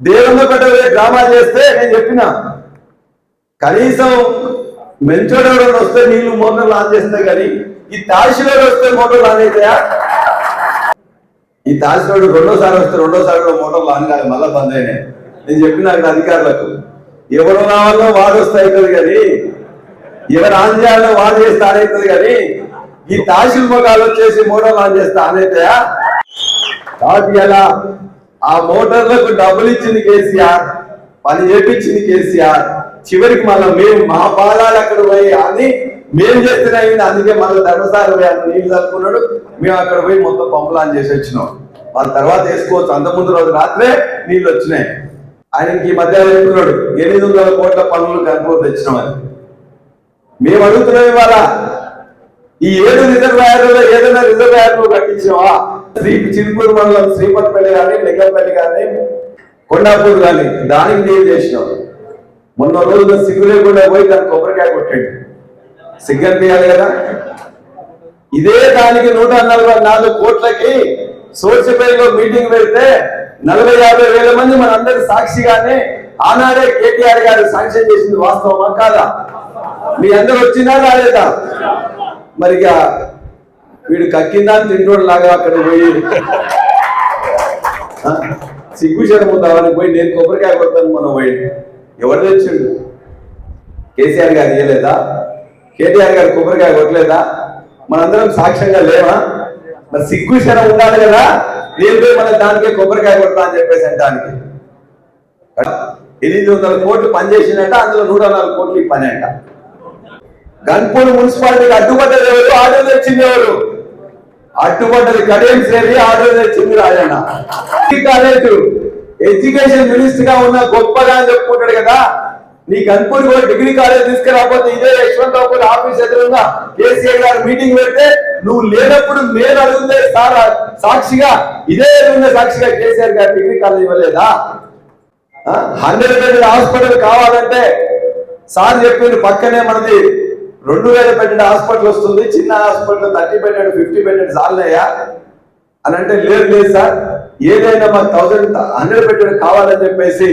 దేవుని పెట్టే డ్రామా చేస్తే నేను చెప్పిన. కనీసం మెంచోడు వస్తే నీళ్ళు మోటార్లు ఆన్ చేస్తే కానీ ఈ తాసిలోడు వస్తే మోటార్లు ఆన్ అవుతాయా ఈ తాసిలోడు రెండోసారి వస్తే రెండోసారి కూడా మోటార్లు ఆన్ కాదు మళ్ళా బంద్ అయినాయి. నేను చెప్పిన అక్కడ అధికారులకు ఎవరు రావాలో వాడు వస్తే అవుతుంది కానీ ఎవరు ఆన్ చేయాలో వాడు చేస్తే ఆన్ అవుతుంది కానీ ఈ తాసిల్ మొగాలు వచ్చేసి మోటార్లు ఆన్ చేస్తే ఆన్ అవుతాయా కాబట్టి ఎలా ఆ మోటార్లకు డబ్బులు ఇచ్చింది కేసీఆర్ పని చేపించింది కేసీఆర్. చివరికి మళ్ళీ మేము మా పాదాలు అక్కడ పోయి అని మేము చేస్తున్నాయి అందుకే మళ్ళీ ధర్మసారి పోయి అక్కడ నీళ్ళు చదువుకున్నాడు మేము అక్కడ పోయి మొత్తం పంపులు చేసి వచ్చినాం. వాళ్ళ తర్వాత వేసుకోవచ్చు అంత ముందు రోజు రాత్రే నీళ్ళు వచ్చినాయి. ఆయనకి ఈ మధ్య చెప్తున్నాడు ఎనిమిది వందల కోట్ల పనులు కనుక తెచ్చినామని. మేము అడుగుతున్నాం ఇవాళ ఈ ఏడు రిజర్వాయర్లో ఏదైనా రిజర్వాయర్లు నువ్వు కట్టించావా శ్రీ చిలుకూరు మండలం శ్రీపతిపల్లి కానీ లింగంపల్లి కానీ కొండాపూర్ కానీ దానికి నీళ్ళు చేసినాం. మొన్న రోజున సిగ్గు లేకుండా పోయి దాన్ని కొబ్బరికాయ కొట్టాడు. సిగ్గర్ తీయాలి కదా? ఇదే దానికి నూట నలభై నాలుగు కోట్లకి సోర్సిపల్లిలో మీటింగ్ పెడితే నలభై యాభై వేల మంది మనందరి సాక్షిగానే ఆనాడే కేటీఆర్ గారు శాంక్షన్ చేసింది వాస్తవమా కాదా? మీ అందరు వచ్చినా రాలేదా మరి ఇక వీడు కక్కిందా తింటోడు లాగా అక్కడ పోయి. సిగ్గు సిగ్గుశరం పోయి నేను కొబ్బరికాయ కొడతాను మనం పోయి. ఎవరు తెచ్చిండు? కేసీఆర్ గారు ఇయ్యలేదా? కేటీఆర్ గారు కొబ్బరికాయ కొట్టలేదా? మనందరం సాక్ష్యంగా లేవా మరి సిగ్గు శరం ఉండాలి కదా. నేను పోయి మన దానికే కొబ్బరికాయ కొడతా అని చెప్పేసి అంటానికి. ఎనిమిది వందల కోట్లు పనిచేసిందంట అందులో నూట నాలుగు కోట్లు పని అంట. గన్పూర్ మున్సిపాలిటీకి అడ్డుపడ్డది ఎవరు? ఆర్డర్ తెచ్చింది ఎవరు? అడ్డుపడ్డది కడియం శ్రేణి ఆర్డర్ తెచ్చింది రాజన్న. ఈ కాలేజ్ ఎడ్యుకేషన్ మినిస్టర్గా ఉన్న గొప్పగా అని చెప్పుకుంటాడు కదా. నీ గన్పూర్ కూడా డిగ్రీ కాలేజ్ తీసుకురాకపోతే ఇదే యశ్వంతరావు ఆఫీస్ ఎదురుగా కేసీఆర్ గారు మీటింగ్ పెడితే నువ్వు లేనప్పుడు నేను అడుగుతే సార్ సాక్షిగా ఇదే ఎదురుగా సాక్షిగా కేసీఆర్ గారు డిగ్రీ కాలేజ్ ఇవ్వలేదా? హండ్రెడ్ బెడ్ హాస్పిటల్ కావాలంటే సార్ చెప్పిండు పక్కనే మనది రెండు వేల బెడ్ హాస్పిటల్ వస్తుంది చిన్న hospital thirty bed fifty bed చాలయ్యా అని అంటే లేదు లేదు సార్. ఏదైనా మాకు థౌసండ్ హండ్రెడ్ బెడ్ కావాలని చెప్పేసి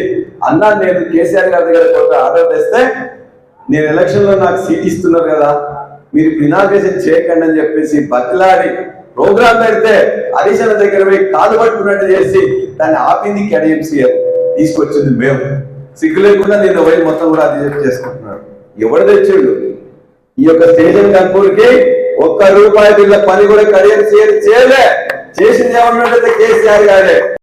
అన్నా నేను కేసీఆర్ గారి దగ్గర కొంత ఆర్డర్ తెస్తే నేను ఎలక్షన్లో నాకు సీట్ ఇస్తున్నారు కదా మీరు ఇనాగ్రేషన్ చేయకండి అని చెప్పేసి బతిలాడి ప్రోగ్రామ్ పెడితే హరీశన దగ్గర పోయి కాలు పట్టుకున్నట్టు చేసి దాన్ని ఆపింది కేడీఎంసీఆర్ తీసుకొచ్చింది మేము. సిగ్గు లేకుండా నేను పోయి మొత్తం కూడా అది చేసుకుంటున్నాడు ఎవడు తెచ్చాడు? ఈ యొక్క స్టేషన్ కన్పూర్కి ఒక్క రూపాయి వీళ్ళ పని కూడా కడియం చేయలే. చేసింది ఏమన్నట్టు కేసీఆర్ గారే.